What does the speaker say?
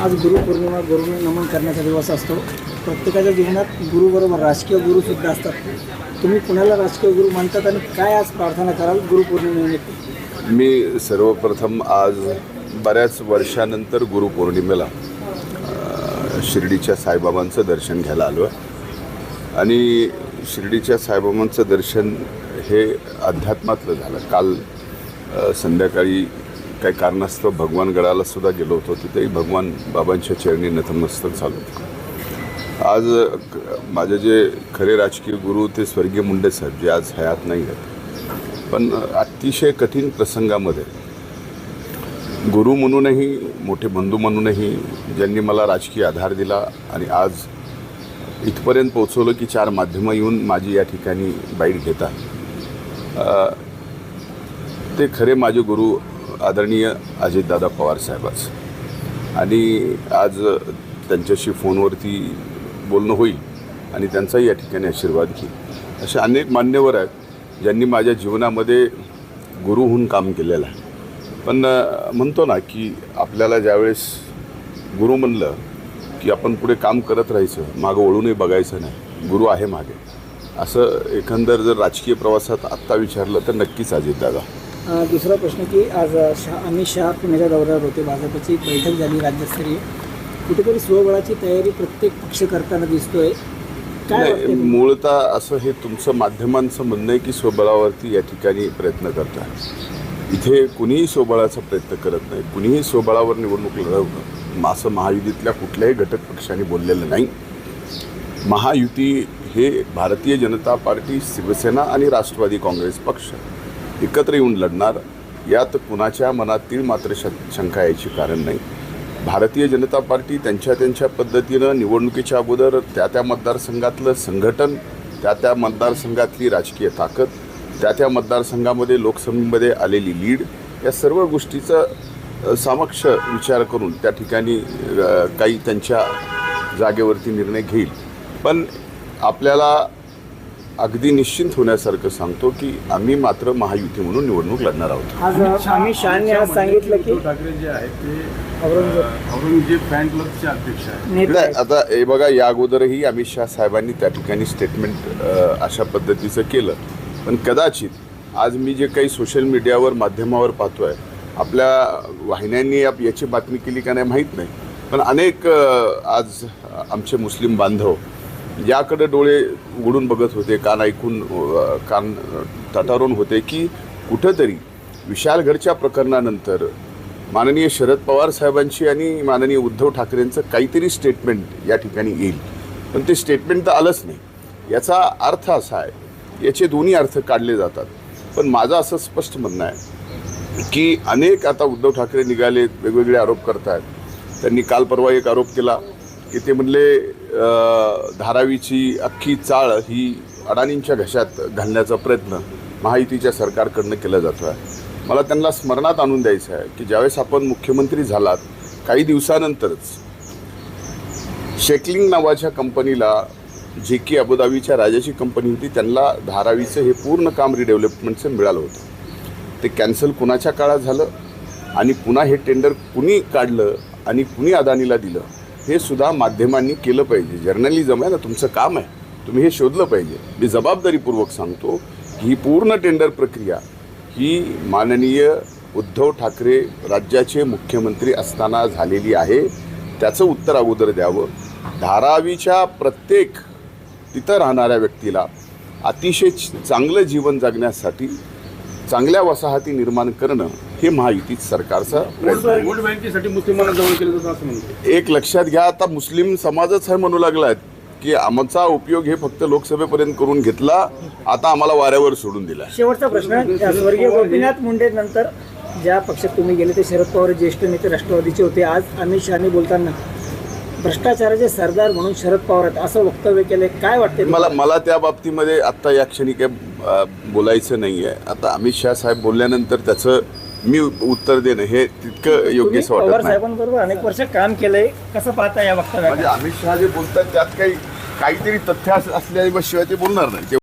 आज गुरुपौर्णिमा गुरुने नमन करण्याचा दिवस असतो. प्रत्येकाच्या जीवनात गुरुबरोबर राजकीय गुरुसुद्धा असतात. तुम्ही कुणाला राजकीय गुरु मानतात आणि काय आज प्रार्थना कराल गुरुपौर्णिमेनिमित्त मी सर्वप्रथम आज बऱ्याच वर्षानंतर गुरुपौर्णिमेला शिर्डीच्या साईबाबांचं दर्शन घ्यायला आलो आहे. आणि शिर्डीच्या साईबाबांचं दर्शन हे अध्यात्मातलं झालं. काल संध्याकाळी काही कारणास्तव भगवान गडाला सुद्धा गेलो होतो. तिथेही भगवान बाबांच्या चरणी नतमस्तक झालो आज माझे जे खरे राजकीय गुरु ते स्वर्गीय मुंडे साहेब जे आज हयात नाही आहेत. पण अतिशय कठीण प्रसंगामध्ये गुरु म्हणूनही मोठे बंधू म्हणूनही ज्यांनी मला राजकीय आधार दिला आणि आज इथपर्यंत पोचवलं की चार माध्यमं येऊन माझी या ठिकाणी बाईट घेतात. ते खरे माझे गुरु आदरणीय अजितदादा पवार साहेबाचं. आणि आज त्यांच्याशी फोनवरती बोलणं होईल आणि त्यांचाही या ठिकाणी आशीर्वाद घेईल. असे अनेक मान्यवर आहेत ज्यांनी माझ्या जीवनामध्ये गुरु होऊन काम केलेलं आहे. पण म्हणतो ना की आपल्याला ज्यावेळेस गुरु म्हणलं की आपण पुढे काम करत राहायचं मागं वळूनही बघायचं नाही गुरु आहे मागे. असं एकंदर जर राजकीय प्रवासात आत्ता विचारलं तर नक्कीच अजितदादा. दुसरा प्रश्न की आज शहा अमित शहा पुण्याच्या दौऱ्यावर होते. भाजपची बैठक झाली राज्यस्तरीय. कुठेतरी स्वबळाची तयारी प्रत्येक पक्ष करताना दिसतोय. काय? मूळतः असं हे तुमचं माध्यमांचं म्हणणं आहे की स्वबळावरती या ठिकाणी प्रयत्न करतात इथे कुणीही स्वबळाचा प्रयत्न करत नाही. कुणीही स्वबळावर निवडणूक लढवणं असं महायुतीतल्या कुठल्याही घटक पक्षाने बोललेलं नाही. महायुती हे भारतीय जनता पार्टी शिवसेना आणि राष्ट्रवादी काँग्रेस पक्ष. एकत्र येऊन लढणार यात कुणाच्या मनातील मात्र श- शंका यायची कारण नाही. भारतीय जनता पार्टी त्यांच्या त्यांच्या पद्धतीनं निवडणुकीच्या अगोदर त्या त्या मतदारसंघातलं संघटन त्या त्या मतदारसंघातली राजकीय ताकद त्या त्या मतदारसंघामध्ये लोकसभेमध्ये आलेली लीड या सर्व गोष्टीचं सामक्ष विचार करून त्या ठिकाणी काही त्यांच्या जागेवरती निर्णय घेईल. पण आपल्याला अगदी निश्चिंत होण्यासारखं सांगतो की आम्ही मात्र महायुती म्हणून निवडणूक लढणार आहोत. अमित शहानी आज सांगितलं की ठाकरे जे आहेत ते औरंगजेब. फॅन क्लबचे अध्यक्ष आहेत. आता हे बघा या अगोदरही अमित शहा साहेबांनी त्या ठिकाणी स्टेटमेंट अशा पद्धतीचं केलं. पण कदाचित आज मी जे काही सोशल मीडियावर माध्यमावर पाहतोय आपल्या वाहिन्यांनी आप- याची बातमी केली का नाही माहीत नाही. पण अनेक अ, आज आमचे मुस्लिम बांधव याकडे डोळे उघडून बघत होते कान ऐकून कान तटारून होते की कुठंतरी विशालगडच्या प्रकरणानंतर माननीय शरद पवार साहेबांची आणि माननीय उद्धव ठाकरेंचं काहीतरी स्टेटमेंट या ठिकाणी येईल. पण ते स्टेटमेंट तर आलंच नाही. याचा अर्थ असा आहे याचे दोन्ही अर्थ काढले जातात. पण माझं असं स्पष्ट म्हणणं आहे की अनेक आता उद्धव ठाकरे निघाले वेगवेगळे आरोप करतात त्यांनी काल परवा एक आरोप केला की ते म्हणले धारावीची अख्खी चाळ ही अडाणींच्या घशात घालण्याचा प्रयत्न महायुतीच्या सरकारकडनं केला जातो आहे. मला त्यांना स्मरणात आणून द्यायचं आहे की ज्यावेळेस आपण मुख्यमंत्री झालात काही दिवसानंतरच शेकलिंग नावाच्या कंपनीला जे की अबुधाबीच्या राजाची कंपनी होती त्यांना धारावीचं हे पूर्ण काम रिडेव्हलपमेंटचं मिळालं होतं. ते कॅन्सल कुणाच्या काळात झालं आणि पुन्हा हे टेंडर कुणी काढलं आणि कुणी अदानीला दिलं? हे सुद्धा माध्यमांनी केलं पाहिजे. जर्नलिझम आहे ना तुमचं काम आहे. तुम्ही हे शोधलं पाहिजे. मी जबाबदारीपूर्वक सांगतो की ही पूर्ण टेंडर प्रक्रिया ही माननीय उद्धव ठाकरे राज्याचे मुख्यमंत्री असताना झालेली आहे. त्याचं उत्तर अगोदर द्यावं. धारावीच्या प्रत्येक तिथं राहणाऱ्या व्यक्तीला अतिशय च- चांगलं जीवन जगण्यासाठी चांगल्या वसाहती निर्माण करणं हे महायुतीत सरकारचा प्रयत्न आहे वोट बँकेसाठी मुस्लिमांना जवळ केलं जातं असं म्हणतो एक लक्षात घ्या आता मुस्लिम समाजच हे म्हणू लागलाय की आमचा उपयोग हे फक्त लोकसभेपर्यंत करून घेतला आता आम्हाला वाऱ्यावर सोडून दिला. शेवटचा प्रश्न स्वर्गीय गोपीनाथ मुंडे नंतर ज्या पक्षात तुम्ही गेले ते शरद पवार ज्येष्ठ नेते राष्ट्रवादीचे होते आज अमित शहानी बोलताना. भ्रष्टाचाराचे सरदार म्हणून शरद पवार आहेत असं वक्तव्य केलंय काय वाटते मला मला त्या बाबतीमध्ये आत्ता या क्षणी काही बोलायचं नाही आहे आता अमित शहा साहेब बोलल्यानंतर त्याचं मी उत्तर देणं हे तितकं पवार वाटत नाही. साहेबांबरोबर अनेक वर्ष काम केलंय. कसं पाहता या वक्तव्यात म्हणजे अमित शहा जे बोलतात त्यात काही काहीतरी तथ्य अस- असल्याशिवाय ते बोलणार नाही.